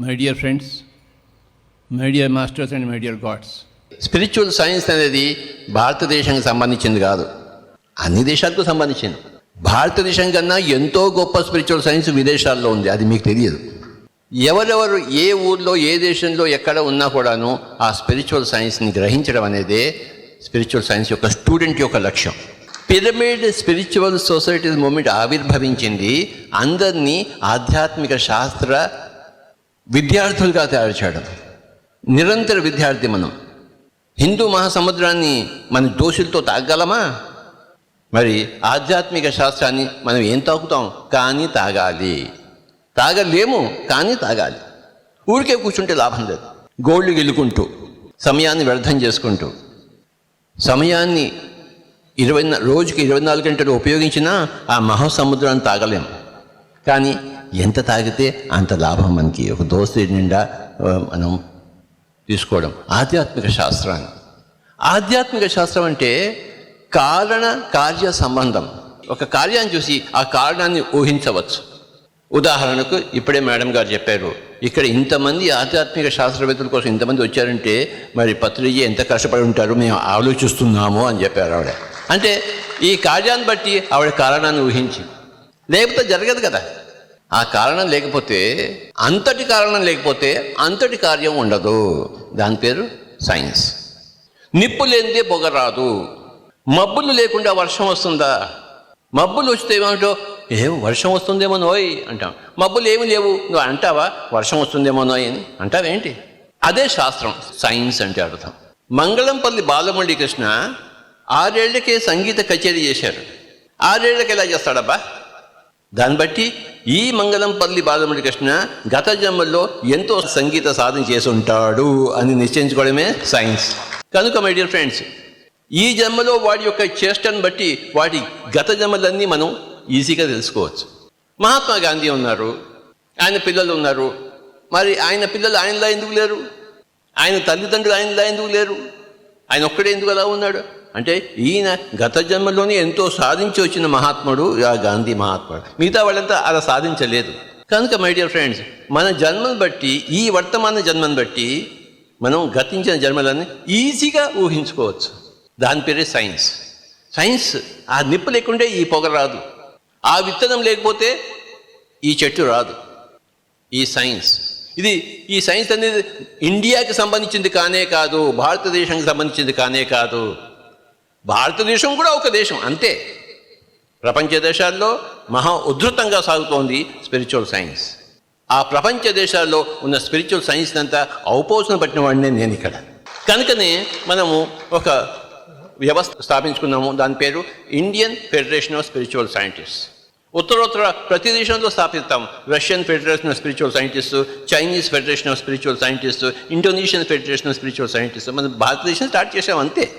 My dear friends my dear masters and my dear gods spiritual science అనేది భారతదేశానికి సంబంధించింది కాదు. అన్ని దేశాలకు సంబంధించింది. భారతదేశం కన్నా ఎంతో గొప్ప స్పిరిచువల్ సైన్స్ విదేశాల్లో ఉంది. అది మీకు తెలియదు. ఎవరెవరు ఏ ఊర్లో ఏ దేశంలో ఎక్కడ ఉన్నా కూడాను ఆ స్పిరిచువల్ సైన్స్ని గ్రహించడం అనేది స్పిరిచువల్ సైన్స్ యొక్క స్టూడెంట్ యొక్క లక్ష్యం. పిరమిడ్ స్పిరిచువల్ సొసైటీస్ మూమెంట్ ఆవిర్భవించింది. అందరినీ ఆధ్యాత్మిక శాస్త్ర విద్యార్థులుగా తయారు చేయడం. నిరంతర విద్యార్థి మనం. హిందూ మహాసముద్రాన్ని మన దోషులతో తాగలమా మరి ఆధ్యాత్మిక శాస్త్రాన్ని మనం ఏం తాగుతాం? కానీ తాగాలి. తాగలేము కానీ తాగాలి. ఊరికే కూర్చుంటే లాభం లేదు. గోళ్ళు గెలుకుంటూ సమయాన్ని వ్యర్థం చేసుకుంటూ సమయాన్ని ఇరవై రోజుకి ఇరవై నాలుగు గంటలు ఉపయోగించినా ఆ మహాసముద్రాన్ని తాగలేము కానీ ఎంత తాగితే అంత లాభం మనకి. ఒక దోస్తు నిండా మనం తీసుకోవడం. ఆధ్యాత్మిక శాస్త్రాన్ని. ఆధ్యాత్మిక శాస్త్రం అంటే కారణ కార్య సంబంధం. ఒక కార్యాన్ని చూసి ఆ కారణాన్ని ఊహించవచ్చు. ఉదాహరణకు ఇప్పుడే మేడం గారు చెప్పారు ఇక్కడ ఇంతమంది ఆధ్యాత్మిక శాస్త్రవేత్తల కోసం ఇంతమంది వచ్చారంటే మరి పత్రిజీ ఎంత కష్టపడి ఉంటారో మేము ఆలోచిస్తున్నాము అని చెప్పారు ఆవిడ. అంటే ఈ కార్యాన్ని బట్టి ఆవిడ కారణాన్ని ఊహించి లేకపోతే జరగదు కదా. ఆ కారణం లేకపోతే అంతటి కారణం లేకపోతే అంతటి కార్యం ఉండదు. దాని పేరు సైన్స్. నిప్పు లేనిదే పొగ రాదు. మబ్బులు లేకుండా వర్షం వస్తుందా? మబ్బులు వస్తే ఏమంటో ఏం వర్షం వస్తుందేమో నోయ్ అంటాం. మబ్బులు ఏమి లేవు. నువ్వు అంటావా? వర్షం వస్తుందేమో నోయ్ అని. అంటావేంటి? అదే శాస్త్రం సైన్స్ అంటే అర్థం. మంగళంపల్లి బాలమురళీ కృష్ణ ఆరేళ్ళకే సంగీత కచేరీ చేశారు ఆరేళ్ళకి ఎలా చేస్తాడబ్బా? దాన్ని బట్టి ఈ మంగళంపల్లి బాలముడి కృష్ణ గత జన్మల్లో ఎంతో సంగీత సాధన చేసి ఉంటాడు అని నిశ్చయించుకోవడమే సైన్స్. కనుక మై డియర్ ఫ్రెండ్స్ ఈ జన్మలో వాడి యొక్క చేష్టను బట్టి వాడి గత జన్మలన్నీ మనం ఈజీగా తెలుసుకోవచ్చు. మహాత్మా గాంధీ ఉన్నారు ఆయన పిల్లలు ఉన్నారు. మరి ఆయన పిల్లలు ఆయనలా ఎందుకు లేరు? ఆయన తల్లిదండ్రులు ఆయనలా ఎందుకు లేరు? ఆయన ఒక్కడే ఎందుకు అలా ఉన్నాడు? అంటే ఈయన గత జన్మలోనే ఎంతో సాధించి వచ్చిన మహాత్ముడు ఆ గాంధీ మహాత్ముడు. మిగతా వాళ్ళంతా అలా సాధించలేదు. కనుక మై డియర్ ఫ్రెండ్స్ మన జన్మను బట్టి ఈ వర్తమాన జన్మను బట్టి మనం గతించిన జన్మలన్నీ ఈజీగా ఊహించుకోవచ్చు. దాని పేరే సైన్స్. సైన్స్ ఆ నిప్పు లేకుంటే ఈ పొగ రాదు. ఆ విత్తనం లేకపోతే ఈ చెట్టు రాదు. ఈ సైన్స్. ఇది ఈ సైన్స్ అనేది ఇండియాకి సంబంధించింది కానే కాదు భారతదేశానికి సంబంధించింది కానే కాదు. భారతదేశం కూడా ఒక దేశం అంతే. ప్రపంచ దేశాల్లో మహా ఉద్ధృతంగా సాగుతోంది స్పిరిచువల్ సైన్స్ ఆ ప్రపంచ దేశాల్లో ఉన్న స్పిరిచువల్ సైన్స్ అంతా ఔపోసన పట్టిన వాడినే నేను ఇక్కడ. కనుకనే మనము ఒక వ్యవస్థ స్థాపించుకున్నాము దాని పేరు Indian federation of spiritual scientist ఉత్తరోత్తర ప్రతి దేశంలో స్థాపిస్తాం. Russian federation of spiritual scientist Chinese federation of spiritual scientist Indonesian federation of spiritual scientist మనం భారతదేశం స్టార్ట్ చేసాం అంతే.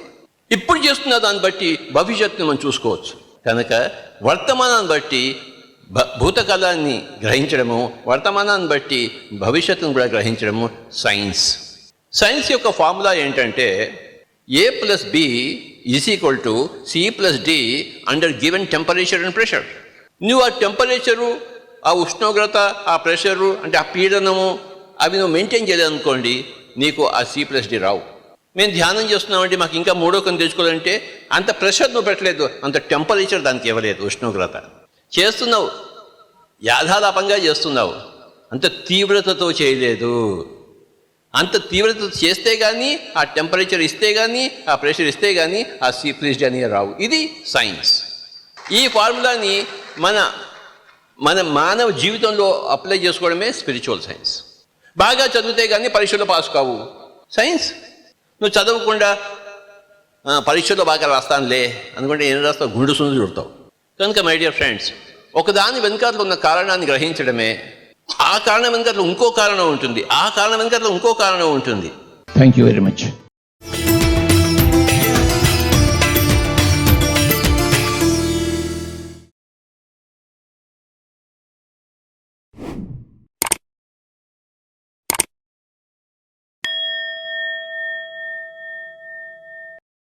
ఇప్పుడు చేస్తున్న దాన్ని బట్టి భవిష్యత్తుని మనం చూసుకోవచ్చు. కనుక వర్తమానాన్ని బట్టి భ- భూతకాలాన్ని గ్రహించడము వర్తమానాన్ని బట్టి భవిష్యత్తును కూడా గ్రహించడము సైన్స్. సైన్స్ యొక్క ఫార్ములా ఏంటంటే A plus B is equal to C plus D under given temperature and pressure. నువ్వు ఆ టెంపరేచరు ఆ ఉష్ణోగ్రత ఆ ప్రెషరు అంటే ఆ పీడనము అవి నువ్వు మెయింటైన్ చేయలేదనుకోండి నీకు ఆ సి ప్లస్ డి రావు. మేము ధ్యానం చేస్తున్నామంటే మాకు ఇంకా మూడో కొన్ని తెచ్చుకోవాలంటే అంత ప్రెషర్ నువ్వు పెట్టలేదు. అంత టెంపరేచర్ దానికి ఇవ్వలేదు ఉష్ణోగ్రత. చేస్తున్నావు. యాధాలాపంగా చేస్తున్నావు. అంత తీవ్రతతో చేయలేదు. అంత తీవ్రత చేస్తే కానీ ఆ టెంపరేచర్ ఇస్తే కానీ ఆ ప్రెషర్ ఇస్తే కానీ ఆ సీ ప్లీజ్ అని రావు. ఇది సైన్స్ ఈ ఫార్ములాని మన మన మానవ జీవితంలో అప్లై చేసుకోవడమే స్పిరిచువల్ సైన్స్ బాగా చదివితే కానీ పరీక్షలో పాస్ కావు. సైన్స్ నువ్వు చదవకుండా పరీక్షలో బాగా రాస్తానులే అనుకుంటే ఏం రాస్తావు? గుండు సుందు చూడతావు కనుక మై డియర్ ఫ్రెండ్స్ ఒకదాని వెనకాల ఉన్న కారణాన్ని గ్రహించడమే ఆ కారణం వెనకాల ఇంకో కారణం ఉంటుంది ఆ కారణం వెనకాల ఇంకో కారణం ఉంటుంది. Thank you very much